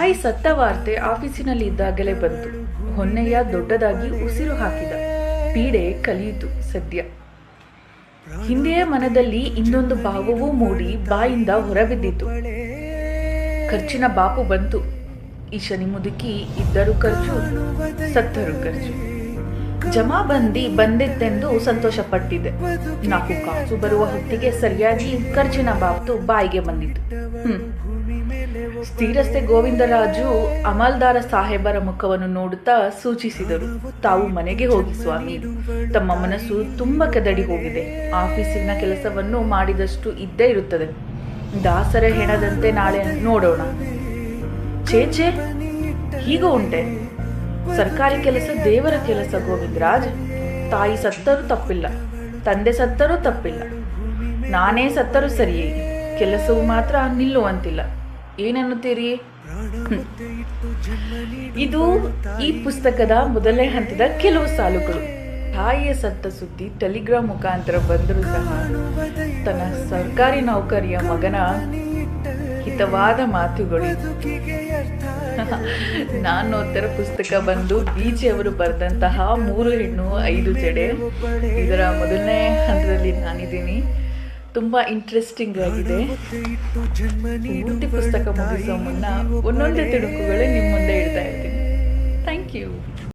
ತಾಯಿ ಸತ್ತ ವಾರ್ತೆ ಆಫೀಸಿನಲ್ಲಿ ಇದ್ದಾಗಲೇ ಬಂತು. ಹೊನ್ನೆಯ ದೊಡ್ಡದಾಗಿ ಉಸಿರು ಹಾಕಿದ. ಪೀಡೆ ಕಲಿಯಿತು ಸದ್ಯ. ಹಿಂದೆಯ ಮನದಲ್ಲಿ ಇನ್ನೊಂದು ಭಾವವೂ ಮೂಡಿ ಬಾಯಿಂದ ಹೊರಬಿದ್ದಿತು. ಖರ್ಚಿನ ಬಾಪು ಬಂತು. ಈ ಶನಿ ಮುದುಕಿ ಇದ್ದರು ಖರ್ಚು, ಸತ್ತರೂ ಖರ್ಚು. ಜಮಾಬಂದಿ ಬಂದಿತ್ತೆಂದು ಸಂತೋಷಪಟ್ಟಿದ್ದೆ. ನಾಲ್ಕು ಕಾಸು ಬರುವ ಹೊತ್ತಿಗೆ ಸರಿಯಾಗಿ ಖರ್ಚಿನ ಬಾಪು ಬಾಯಿಗೆ ಬಂದಿತು ಸ್ಥಿರಸ್ತೆ ಗೋವಿಂದರಾಜು ಅಮಲ್ದಾರ ಸಾಹೇಬರ ಮುಖವನ್ನು ನೋಡುತ್ತಾ ಸೂಚಿಸಿದರು, ತಾವು ಮನೆಗೆ ಹೋಗಿ ಸ್ವಾಮಿ. ತಮ್ಮ ಮನಸ್ಸು ತುಂಬ ಕದಡಿ ಹೋಗಿದೆ. ಆಫೀಸಿನ ಕೆಲಸವನ್ನು ಮಾಡಿದಷ್ಟು ಇದ್ದೇ ಇರುತ್ತದೆ. ದಾಸರ ಹೆಣದಂತೆ ನಾಳೆ ನೋಡೋಣ. ಚೇಚೆ ಹೀಗೂ ಉಂಟೆ. ಸರ್ಕಾರಿ ಕೆಲಸ ದೇವರ ಕೆಲಸ, ಗೋವಿಂದರಾಜ್. ತಾಯಿ ಸತ್ತರೂ ತಪ್ಪಿಲ್ಲ, ತಂದೆ ಸತ್ತರೂ ತಪ್ಪಿಲ್ಲ. ನಾನೇ ಸತ್ತರೂ ಸರಿಯೇ. ಕೆಲಸವು ಮಾತ್ರ ನಿಲ್ಲುವಂತಿಲ್ಲ. ಏನನ್ನುತ್ತೀರಿ. ಇದು ಈ ಪುಸ್ತಕದ ಮೊದಲನೇ ಹಂತದ ಕೆಲವು ಸಾಲುಗಳು ತಾಯಿಯ ಸತ್ತ ಸುದ್ದಿ ಟೆಲಿಗ್ರಾಮ್ ಮುಖಾಂತರ ಬಂದರೂ ಸಹ ತನ್ನ ಸರ್ಕಾರಿ ನೌಕರಿಯ ಮಗನ ಹಿತವಾದ ಮಾತುಗಳು. ನಾನು ಓದ್ತಿರೋ ಪುಸ್ತಕ ಬಂದು ಅವರು ಬರೆದಂತಹ ಮೂರು ಹೆಣ್ಣು ಐದು ಜಡೆ ಇದರ ಮೊದಲನೇ ಹಂತದಲ್ಲಿ ನಾನಿದ್ದೀನಿ ತುಂಬ ಇಂಟ್ರೆಸ್ಟಿಂಗ್ ಆಗಿದೆ. ಪುಸ್ತಕ ಮುಗಿಸೋ ಮುನ್ನ ಒಂದೊಂದೇ ತಿಳುಕುಗಳು ನಿಮ್ಮ ಮುಂದೆ ಇಡ್ತಾ ಇರ್ತೀನಿ. Thank you